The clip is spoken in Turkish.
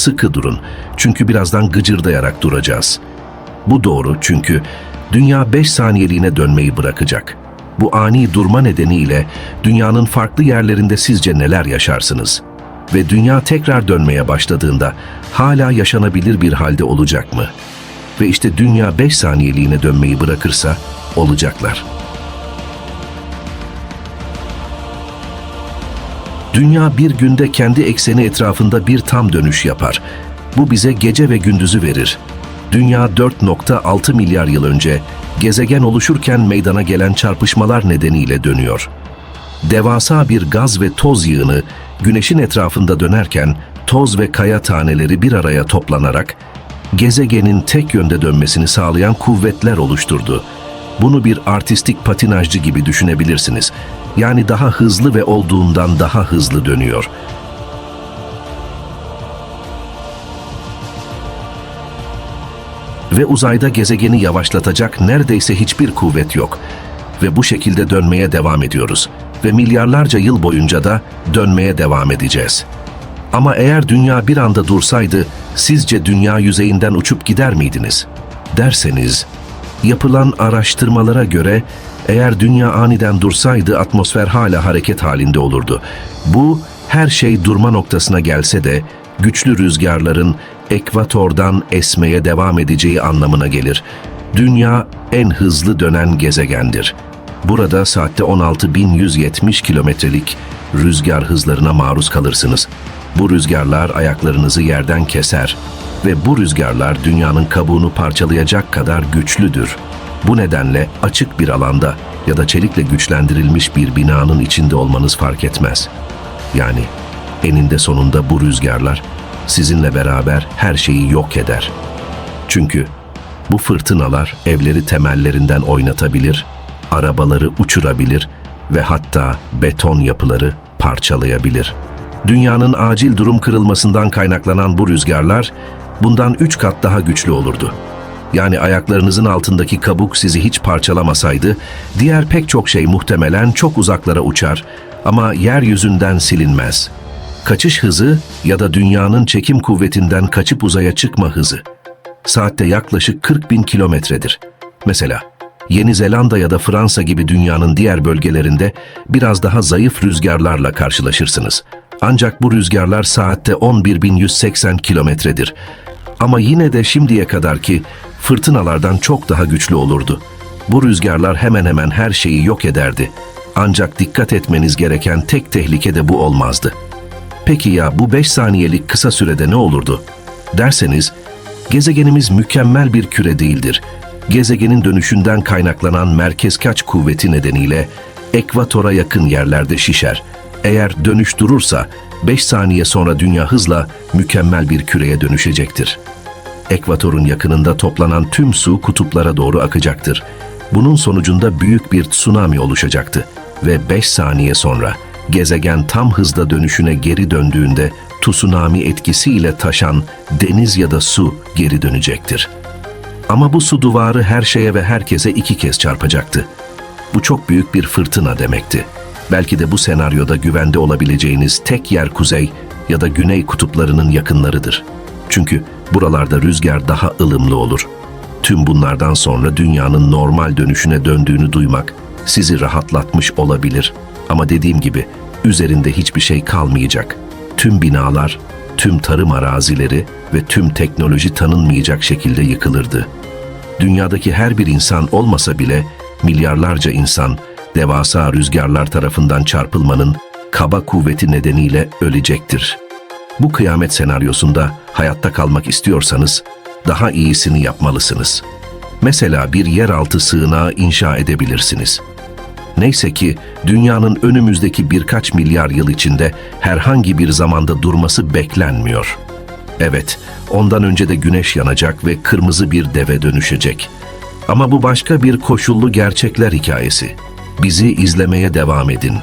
Sıkı durun. Çünkü birazdan gıcırdayarak duracağız. Bu doğru çünkü dünya 5 saniyeliğine dönmeyi bırakacak. Bu ani durma nedeniyle dünyanın farklı yerlerinde sizce neler yaşarsınız? Ve dünya tekrar dönmeye başladığında hala yaşanabilir bir halde olacak mı? Ve işte dünya 5 saniyeliğine dönmeyi bırakırsa olacaklar. Dünya bir günde kendi ekseni etrafında bir tam dönüş yapar. Bu bize gece ve gündüzü verir. Dünya 4.6 milyar yıl önce gezegen oluşurken meydana gelen çarpışmalar nedeniyle dönüyor. Devasa bir gaz ve toz yığını güneşin etrafında dönerken toz ve kaya taneleri bir araya toplanarak gezegenin tek yönde dönmesini sağlayan kuvvetler oluşturdu. Bunu bir artistik patinajcı gibi düşünebilirsiniz. Yani daha hızlı ve olduğundan daha hızlı dönüyor. Ve uzayda gezegeni yavaşlatacak neredeyse hiçbir kuvvet yok. Ve bu şekilde dönmeye devam ediyoruz. Ve milyarlarca yıl boyunca da dönmeye devam edeceğiz. Ama eğer dünya bir anda dursaydı, sizce dünya yüzeyinden uçup gider miydiniz? Derseniz, yapılan araştırmalara göre eğer dünya aniden dursaydı atmosfer hala hareket halinde olurdu. Bu her şey durma noktasına gelse de güçlü rüzgarların ekvatordan esmeye devam edeceği anlamına gelir. Dünya en hızlı dönen gezegendir. Burada saatte 16.170 kilometrelik rüzgar hızlarına maruz kalırsınız. Bu rüzgarlar ayaklarınızı yerden keser ve bu rüzgarlar dünyanın kabuğunu parçalayacak kadar güçlüdür. Bu nedenle açık bir alanda ya da çelikle güçlendirilmiş bir binanın içinde olmanız fark etmez. Yani eninde sonunda bu rüzgarlar sizinle beraber her şeyi yok eder. Çünkü bu fırtınalar evleri temellerinden oynatabilir, arabaları uçurabilir ve hatta beton yapıları parçalayabilir. Dünyanın acil durum kırılmasından kaynaklanan bu rüzgarlar bundan üç kat daha güçlü olurdu. Yani ayaklarınızın altındaki kabuk sizi hiç parçalamasaydı, diğer pek çok şey muhtemelen çok uzaklara uçar ama yeryüzünden silinmez. Kaçış hızı ya da dünyanın çekim kuvvetinden kaçıp uzaya çıkma hızı. Saatte yaklaşık 40 bin kilometredir. Mesela Yeni Zelanda ya da Fransa gibi dünyanın diğer bölgelerinde biraz daha zayıf rüzgarlarla karşılaşırsınız. Ancak bu rüzgarlar saatte 11.180 kilometredir. Ama yine de şimdiye kadarki fırtınalardan çok daha güçlü olurdu. Bu rüzgarlar hemen hemen her şeyi yok ederdi. Ancak dikkat etmeniz gereken tek tehlike de bu olmazdı. Peki ya bu 5 saniyelik kısa sürede ne olurdu? Derseniz, gezegenimiz mükemmel bir küre değildir. Gezegenin dönüşünden kaynaklanan merkez kaç kuvveti nedeniyle ekvatora yakın yerlerde şişer. Eğer dönüş durursa 5 saniye sonra dünya hızla mükemmel bir küreye dönüşecektir. Ekvatorun yakınında toplanan tüm su kutuplara doğru akacaktır. Bunun sonucunda büyük bir tsunami oluşacaktı ve 5 saniye sonra gezegen tam hızda dönüşüne geri döndüğünde tsunami etkisiyle taşan deniz ya da su geri dönecektir. Ama bu su duvarı her şeye ve herkese iki kez çarpacaktı. Bu çok büyük bir fırtına demekti. Belki de bu senaryoda güvende olabileceğiniz tek yer kuzey ya da güney kutuplarının yakınlarıdır. Çünkü buralarda rüzgar daha ılımlı olur. Tüm bunlardan sonra dünyanın normal dönüşüne döndüğünü duymak sizi rahatlatmış olabilir. Ama dediğim gibi üzerinde hiçbir şey kalmayacak. Tüm binalar, tüm tarım arazileri ve tüm teknoloji tanınmayacak şekilde yıkılırdı. Dünyadaki her bir insan olmasa bile milyarlarca insan devasa rüzgarlar tarafından çarpılmanın kaba kuvveti nedeniyle ölecektir. Bu kıyamet senaryosunda hayatta kalmak istiyorsanız daha iyisini yapmalısınız. Mesela bir yeraltı sığınağı inşa edebilirsiniz. Neyse ki dünyanın önümüzdeki birkaç milyar yıl içinde herhangi bir zamanda durması beklenmiyor. Evet, ondan önce de güneş yanacak ve kırmızı bir deve dönüşecek. Ama bu başka bir koşullu gerçekler hikayesi. Bizi izlemeye devam edin.